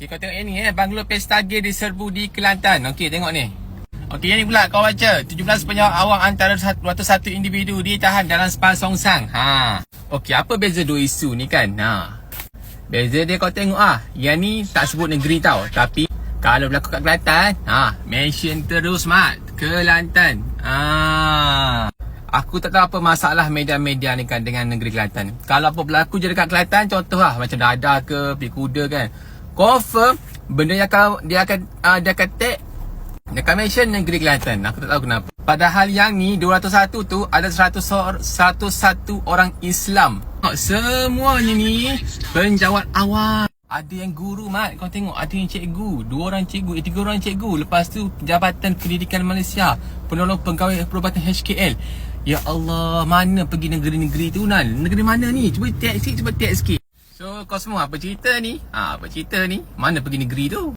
Okay, kau tengok yang ni eh. Banglo Pestagi diserbu di Kelantan. Okey, tengok ni. Okey, yang ni pula kau baca. 17 penjawat awam antara 201 individu ditahan dalam spa songsang. Ha. Okey, apa beza dua isu ni kan? Ha. Beza dia kau tengok ah. Yang ni tak sebut negeri tau. Tapi kalau berlaku kat Kelantan, ha, mention terus mat. Kelantan. Ha. Aku tak tahu apa masalah media-media ni kan dengan negeri Kelantan. Kalau apa berlaku je dekat Kelantan, contoh lah macam dadah ke, pergi kuda kan. Confirm benda yang akan dia akan uh, dia akan tag dia akan mention negeri Kelantan. Aku tak tahu kenapa. Padahal yang ni 201 tu ada 100 or, 101 orang Islam. Semuanya ni penjawat awam. Ada yang guru mat Kau tengok ada yang cikgu Dua orang cikgu Eh tiga orang cikgu Lepas tu Jabatan Pendidikan Malaysia Penolong Pegawai Perubatan HKL Ya Allah Mana pergi negeri-negeri tu Nan Negeri mana ni Cuba tag sikit Cuba tag sikit kau semua apa cerita ni? Ha, Apa cerita ni? Mana pergi negeri tu